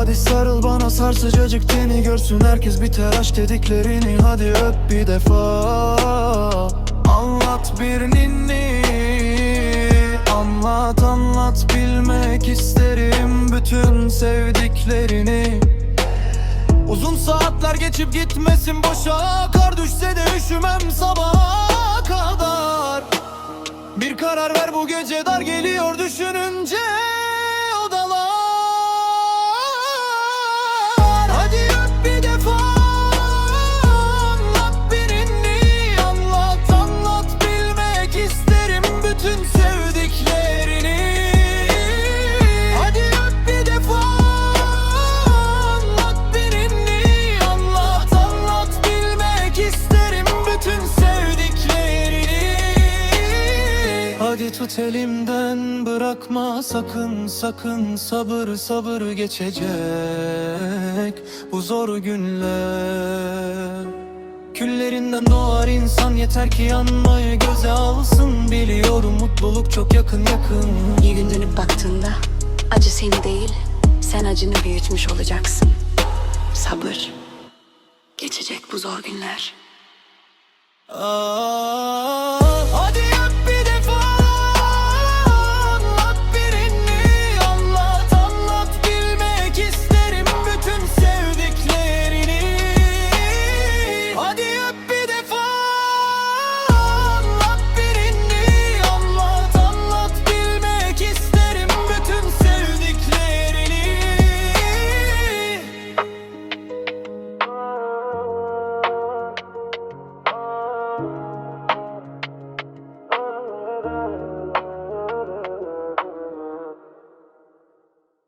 Hadi sarıl bana sar sıcacık teni Görsün. Herkes biter aşk dediklerini. Hadi öp bir defa. Anlat bir ninni. Anlat anlat. Bilmek isterim Bütün sevdiklerini. Uzun saatler geçip gitmesin. Boşa Kar düşse de üşümem sabaha Tut elimden bırakma sakın sakın sabır sabır geçecek bu zor günler Küllerinden doğar insan yeter ki yanmayı göze alsın Biliyorum mutluluk çok yakın yakın Bir gün dönüp baktığında acı seni değil, sen acını büyütmüş olacaksın. Sabır. Geçecek bu zor günler. Aa,